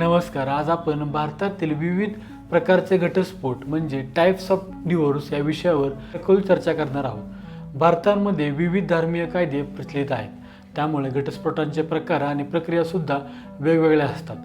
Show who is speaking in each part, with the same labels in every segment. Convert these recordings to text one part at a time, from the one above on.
Speaker 1: नमस्कार. आज आपण भारतातील विविध प्रकारचे घटस्फोट म्हणजे टाईप्स ऑफ डिवोर्स या विषयावर सखोल चर्चा करणार आहोत. भारतामध्ये विविध धर्मीय कायदे प्रचलित आहेत. त्यामुळे घटस्फोटांचे प्रकार आणि प्रक्रियासुद्धा वेगवेगळ्या असतात.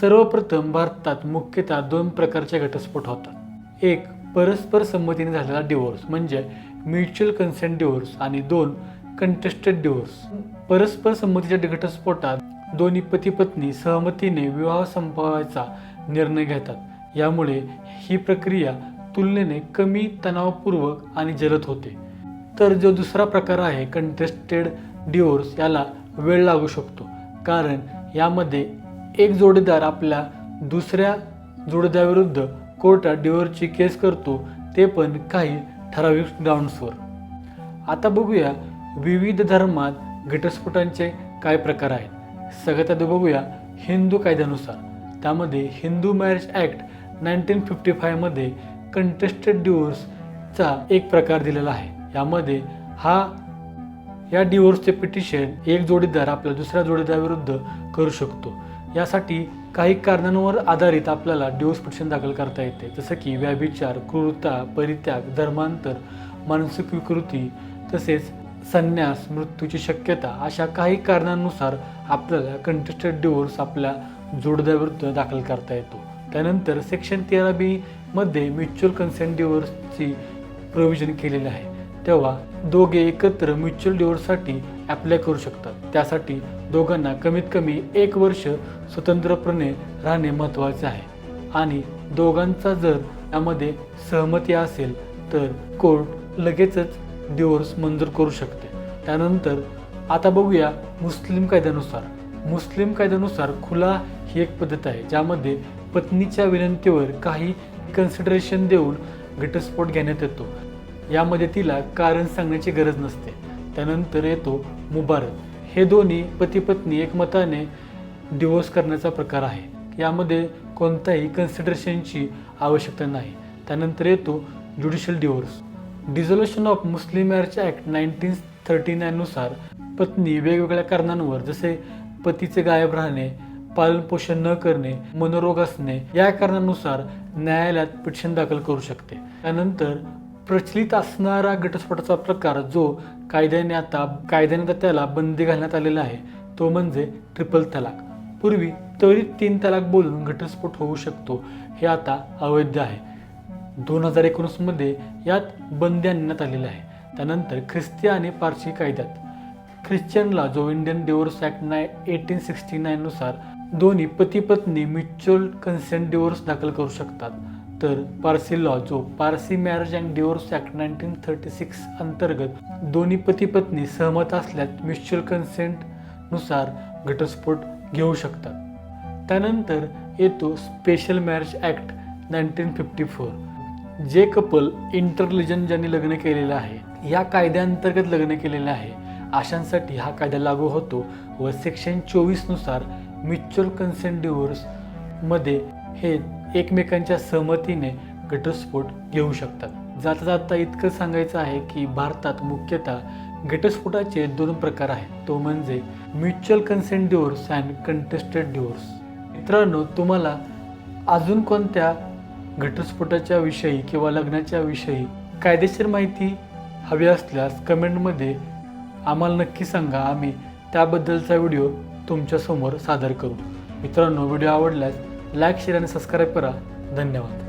Speaker 1: सर्वप्रथम भारतात मुख्यतः दोन प्रकारचे घटस्फोट होतात. एक परस्पर संमतीने झालेला डिवोर्स म्हणजे म्युच्युअल कन्सेंट डिवोर्स आणि दोन कंटेस्टेड डिवोर्स परस्पर संमतीच्या घटस्फोटात दोन्ही पती पत्नी सहमतीने विवाह संपवायचा निर्णय घेतात. यामुळे ही प्रक्रिया तुलनेने कमी तणावपूर्वक आणि जलद होते. तर जो दुसरा प्रकार आहे कंटेस्टेड डिवोर्स याला वेळ लागू शकतो. कारण यामध्ये एक जोडीदार आपल्या दुसऱ्या जोडीदाराविरुद्ध कोर्टात डिवोर्सची केस करतो ते पण काही ठराविक ग्राउंड्सवर आता बघूया विविध धर्मात घटस्फोटांचे काय प्रकार आहेत. सगळ्यात आधी बघूया. हिंदू कायद्यानुसार. त्यामध्ये Hindu marriage act nineteen fifty फायमध्ये contested डिवोर्सचा एक प्रकार दिलेला आहे. यामध्ये हा या डिवोर्सचे पिटिशन एक जोडीदार आपल्या दुसऱ्या जोडीदाराविरुद्ध करू शकतो. यासाठी काही कारणांवर आधारित आपल्याला डिवोर्स पिटिशन दाखल करता येते. जसं की व्याभिचार क्रूरता परित्याग धर्मांतर मानसिक विकृती तसेच संन्यास मृत्यूची शक्यता अशा काही कारणांनुसार आपल्याला कंटेस्टेड डिवोर्स आपल्या जोडीदाराविरुद्ध दाखल करता येतो. त्यानंतर सेक्शन तेरा बी मध्ये म्युच्युअल कन्सेंट डिवोर्सची प्रोव्हिजन केलेले आहे. तेव्हा दोघे एकत्र म्युच्युअल डिवोर्ससाठी अप्लाय करू शकतात. त्यासाठी दोघांना कमीत कमी एक वर्ष स्वतंत्रपणे राहणे महत्त्वाचे आहे. आणि दोघांचा जर यामध्ये सहमती असेल तर कोर्ट लगेचच डिवोर्स मंजूर करू शकते. त्यानंतर आता बघूया मुस्लिम कायद्यानुसार. मुस्लिम कायद्यानुसार खुला ही एक पद्धत आहे ज्यामध्ये पत्नीच्या विनंतीवर काही कन्सिडरेशन देऊन घटस्फोट घेण्यात येतो. यामध्ये तिला कारण सांगण्याची गरज नसते. त्यानंतर येतो मुबारक. हे दोन्ही पती पत्नी एकमताने डिवोर्स करण्याचा प्रकार आहे. यामध्ये कोणत्याही कन्सिडरेशनची आवश्यकता नाही. त्यानंतर येतो judicial divorce dissolution of Muslim marriage act nineteen thirty नाईननुसार पत्नी वेगवेगळ्या कारणांवर जसे पतीचे गायब राहणे पालनपोषण न करणे मनोरोग असणे या कारणानुसार न्यायालयात पिटिशन दाखल करू शकते. त्यानंतर प्रचलित असणारा घटस्फोटाचा प्रकार जो कायद्याने आता कायद्याने आता त्याला बंदी घालण्यात आलेला आहे तो म्हणजे ट्रिपल तलाक. पूर्वी त्वरित तीन तलाक बोलून घटस्फोट होऊ शकतो हे आता अवैध आहे. दोन हजार एकोणीसमध्ये यात बंदी आणण्यात आलेली आहे. त्यानंतर ख्रिस्ती आणि पारसी कायद्यात ख्रिश्चनला जो Indian divorce act nine eighteen sixty नाईननुसार दोन्ही पती पत्नी म्युच्युअल कन्सेंट डिवोर्स दाखल करू शकतात. तर पारसी लॉ जो Parsi marriage and divorce act nineteen thirty six अंतर्गत दोन्ही पती पत्नी सहमत असल्यास म्युच्युअल कन्सेंटनुसार घटस्फोट घेऊ शकतात. त्यानंतर येतो special marriage act nineteen fifty four जे कपल इंटरलिजन ज्यांनी लग्न केलेलं आहे या कायद्याअंतर्गत लग्न केलेलं आहे अशांसाठी हा कायदा लागू होतो व सेक्शन चोवीसनुसार म्युच्युअल कन्सेंट डिवोर्समध्ये हे एकमेकांच्या सहमतीने घटस्फोट घेऊ शकतात. जाता जाता इतकं सांगायचं आहे की भारतात मुख्यतः घटस्फोटाचे दोन प्रकार आहेत. तो म्हणजे mutual consent divorce and contested divorce मित्रांनो तुम्हाला अजून कोणत्या घटस्फोटाच्या विषयी किंवा लग्नाच्या विषयी कायदेशीर माहिती हवी असल्यास कमेंटमध्ये आम्हाला नक्की सांगा. आम्ही त्याबद्दलचा व्हिडिओ तुमच्यासमोर सादर करू. मित्रांनो व्हिडिओ आवडल्यास लाईक शेअर आणि सबस्क्राईब करा. धन्यवाद.